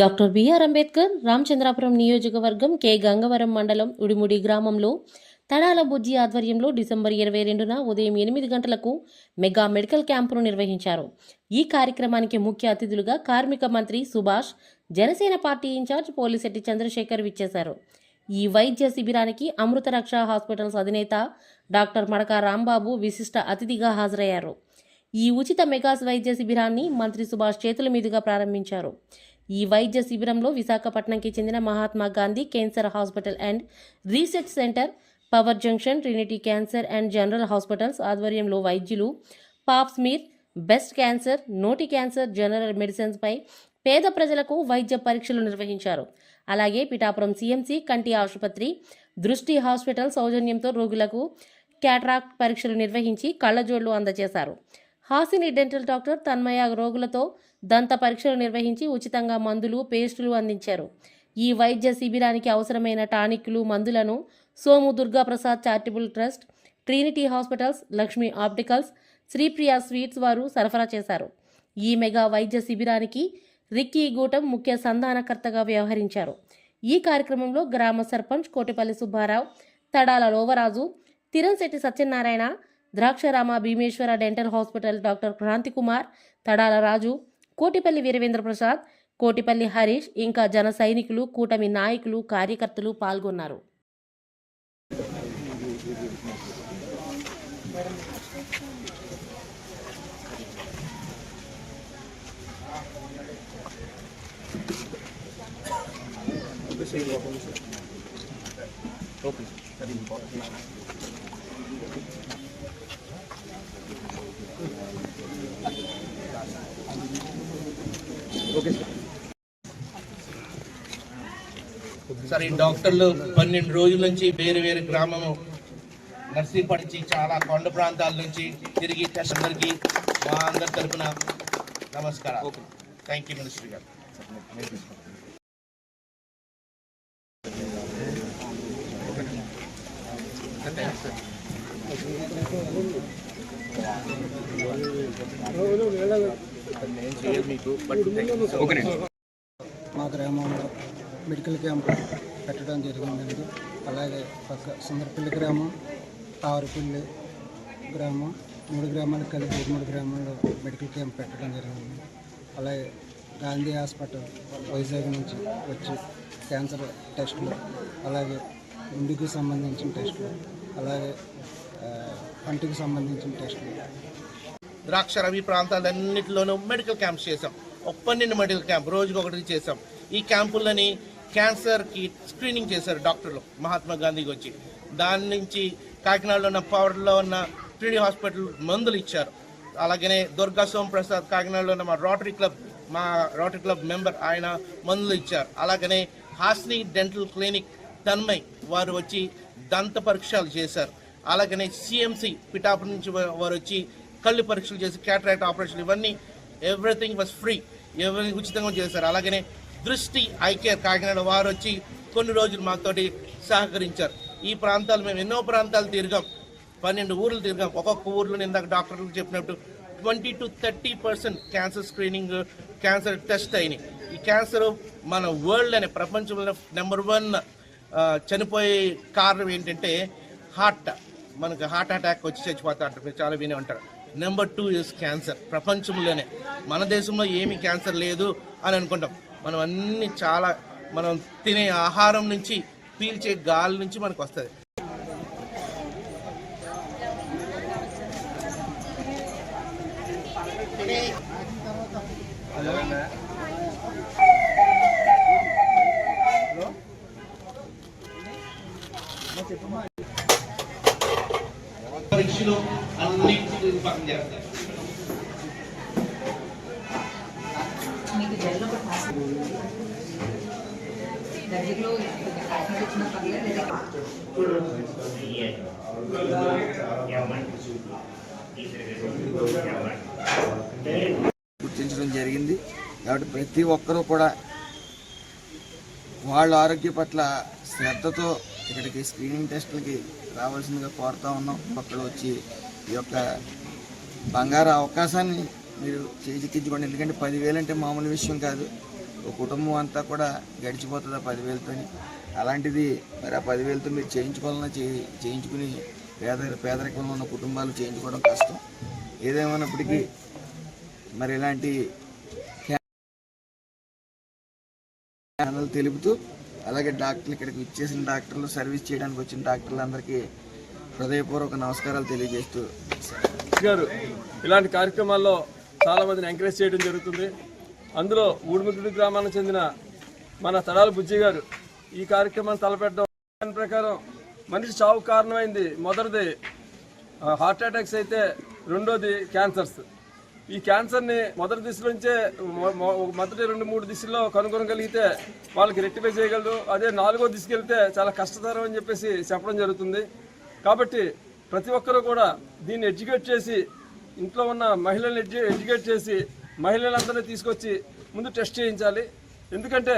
Doctor BR Ambedkar Ramachandrapuram నియోజకవర్గం K. Gangavaram మండలం ఉడిముడి గ్రామంలో తడాల బుజ్జి ఆధ్వర్యంలో డిసెంబర్ ఇరవై రెండున ఉదయం ఎనిమిది గంటలకు మెగా మెడికల్ క్యాంపును నిర్వహించారు. ఈ కార్యక్రమానికి ముఖ్య అతిథులుగా కార్మిక మంత్రి సుభాష్ జనసేన పార్టీ ఇన్ఛార్జ్ పోలిశెట్టి చంద్రశేఖర్ విచ్చేశారు. ఈ వైద్య శిబిరానికి అమృత రక్ష హాస్పిటల్స్ అధినేత డాక్టర్ మడక రాంబాబు విశిష్ట అతిథిగా హాజరయ్యారు. ఈ ఉచిత మెగాస్ వైద్య శిబిరాన్ని మంత్రి సుభాష్ చేతుల మీదుగా ప్రారంభించారు. ఈ వైద్య శిబిరంలో విశాఖపట్నంకి చెందిన Mahatma Gandhi cancer hospital and research centre power junction Trinity cancer and general hospitals ఆధ్వర్యంలో వైద్యులు పాప్స్మీర్ బెస్ట్ క్యాన్సర్ నోటి క్యాన్సర్ జనరల్ మెడిసిన్స్పై పేద ప్రజలకు వైద్య పరీక్షలు నిర్వహించారు. అలాగే పిఠాపురం సిఎంసి కంటి ఆసుపత్రి దృష్టి హాస్పిటల్ సౌజన్యంతో రోగులకు క్యాట్రాక్ట్ పరీక్షలు నిర్వహించి కళ్ళజోళ్ళు అందజేశారు. హాసిని డెంటల్ డాక్టర్ తన్మయ రోగులతో దంత పరీక్షలు నిర్వహించి ఉచితంగా మందులు పేస్టులు అందించారు. ఈ వైద్య శిబిరానికి అవసరమైన టానిక్లు మందులను Somu Durga Prasad charitable trust Trinity hospitals Lakshmi opticals Sripriya sweets వారు సరఫరా చేశారు. ఈ మెగా వైద్య శిబిరానికి రిక్కీ గూటం ముఖ్య సంధానకర్తగా వ్యవహరించారు. ఈ కార్యక్రమంలో గ్రామ sarpanch Kotipalli Subbarao Tadala Lovaraju Tirumsetti Satyanarayana Draksharama Bhimeswara dental hospital doctor Kranthikumar Tadala Raju Kotipalli Veeravendra Prasad Kotipalli Harish ఇంకా జన సైనికులు కూటమి నాయకులు కార్యకర్తలు పాల్గొన్నారు. సరే. ఈ డాక్టర్లు పన్నెండు రోజుల నుంచి వేరు వేరు గ్రామము నర్సీపడిచి చాలా కొండ ప్రాంతాల నుంచి తిరిగి అందరికీ మా అందరి తరపున నమస్కారం థ్యాంక్ యూ మినిస్టర్ గారు. మా గ్రామంలో మెడికల్ క్యాంప్ పెట్టడం జరిగిందండి. అలాగే పక్క సుందరపల్లి గ్రామం తావరపల్లి గ్రామం మూడు గ్రామాలకు కలిపి మూడు గ్రామాల్లో మెడికల్ క్యాంప్ పెట్టడం జరిగింది. అలాగే గాంధీ హాస్పిటల్ వైజాగ్ నుంచి వచ్చి క్యాన్సర్ టెస్టులు అలాగే గుండెకి సంబంధించిన టెస్టులు అలాగే పంటికి సంబంధించిన టెస్టులు. ద్రాక్ష రవి ప్రాంతాలన్నింటిలోనూ మెడికల్ క్యాంప్స్ చేసాం ఒప్పన్నెండు మెడికల్ క్యాంప్ రోజుకి ఒకటి చేసాం ఈ క్యాంపులని క్యాన్సర్కి స్క్రీనింగ్ చేశారు డాక్టర్లు మహాత్మా గాంధీకి వచ్చి. దాని నుంచి కాకినాడలో ఉన్న పవర్లో ఉన్న ట్రిడి హాస్పిటల్ మందులు ఇచ్చారు. అలాగనే దుర్గా సోమ్ ప్రసాద్ కాకినాడలో ఉన్న మా రోటరీ క్లబ్ మా రోటరీ క్లబ్ మెంబర్ ఆయన మందులు ఇచ్చారు. అలాగనే హాస్ని డెంటల్ క్లినిక్ తన్మయ్ వారు వచ్చి దంత పరీక్షలు చేశారు. అలాగనే సిఎంసి పిఠాపురం నుంచి వారు వచ్చి కళ్ళు పరీక్షలు చేసి క్యాటరాక్ట్ ఆపరేషన్ ఇవన్నీ ఎవ్రీథింగ్ వాజ్ ఫ్రీ ఎవరి ఉచితంగా చేశారు. అలాగనే దృష్టి ఐ కేర్ కాకినాడ వారు వచ్చి కొన్ని రోజులు మాతోటి సహకరించారు. ఈ ప్రాంతాలు మేము ఎన్నో ప్రాంతాలు తిరిగాం. పన్నెండు ఊర్లు తిరిగాం. ఒక్కొక్క ఊర్లో ఇందాక డాక్టర్లు చెప్పినట్టు twenty to thirty percent cancer screening cancer test అయినాయి. ఈ క్యాన్సర్ మన వరల్డ్ అనే ప్రపంచంలో నెంబర్ వన్ చనిపోయే కారణం ఏంటంటే హార్ట్. మనకు హార్ట్ అటాక్ వచ్చి చచ్చిపోతారు మీరు చాలా వినే ఉంటారు. నెంబర్ టూ ఇస్ క్యాన్సర్ ప్రపంచంలోనే. మన దేశంలో ఏమి క్యాన్సర్ లేదు అని అనుకుంటాం. మనం అన్ని చాలా మనం తినే ఆహారం నుంచి పీల్చే గాలి నుంచి మనకు వస్తుంది. పరీక్షలు అన్ని పక్కన దగ్గరలో కాకినాడ వచ్చిన పర్లేదు లేదా గుర్తించడం జరిగింది. కాబట్టి ప్రతి ఒక్కరూ కూడా వాళ్ళ ఆరోగ్య పట్ల శ్రద్ధతో ఇక్కడికి స్క్రీనింగ్ టెస్టులకి రావాల్సిందిగా కోరుతా ఉన్నాం. అక్కడ వచ్చి ఈ యొక్క బంగారు అవకాశాన్ని మీరు చేజిక్కించుకోండి. ఎందుకంటే పదివేలు అంటే మామూలు విషయం కాదు. ఒక కుటుంబం అంతా కూడా గడిచిపోతుంది ఆ పదివేలతో అలాంటిది మరి ఆ పదివేలతో మీరు చేయించుకోవాలన్నా చేయించుకుని పేద పేదరికంలో ఉన్న కుటుంబాలు చేయించుకోవడం కష్టం. ఏదేమైనప్పటికీ మరి ఇలాంటి ఛానల్ తెలుపుతూ అలాగే డాక్టర్లు ఇక్కడికి ఇచ్చేసిన డాక్టర్లు సర్వీస్ చేయడానికి వచ్చిన డాక్టర్లందరికీ హృదయపూర్వక నమస్కారాలు తెలియజేస్తూ గారు ఇలాంటి కార్యక్రమాల్లో చాలా మందిని ఎంకరేజ్ చేయడం జరుగుతుంది. అందులో ఊడిముద్దుడి గ్రామానికి చెందిన మన తడాల బుజ్జి గారు ఈ కార్యక్రమాన్ని తలపెట్టడం దాని ప్రకారం మనిషి చావు కారణమైంది మొదటిది హార్ట్ అటాక్స్ అయితే రెండోది క్యాన్సర్స్. ఈ క్యాన్సర్ని మొదటి దిశలోంచే నుంచే మొదటి రెండు మూడు దిశల్లో కనుగొనగలిగితే వాళ్ళకి రెక్టిఫై చేయగలరు. అదే నాలుగో దిశకెళ్తే చాలా కష్టతరం అని చెప్పేసి చెప్పడం జరుగుతుంది. కాబట్టి ప్రతి ఒక్కరూ కూడా దీన్ని ఎడ్యుకేట్ చేసి ఇంట్లో ఉన్న మహిళల్ని ఎడ్యు ఎడ్యుకేట్ చేసి మహిళలందరినీ తీసుకొచ్చి ముందు టెస్ట్ చేయించాలి. ఎందుకంటే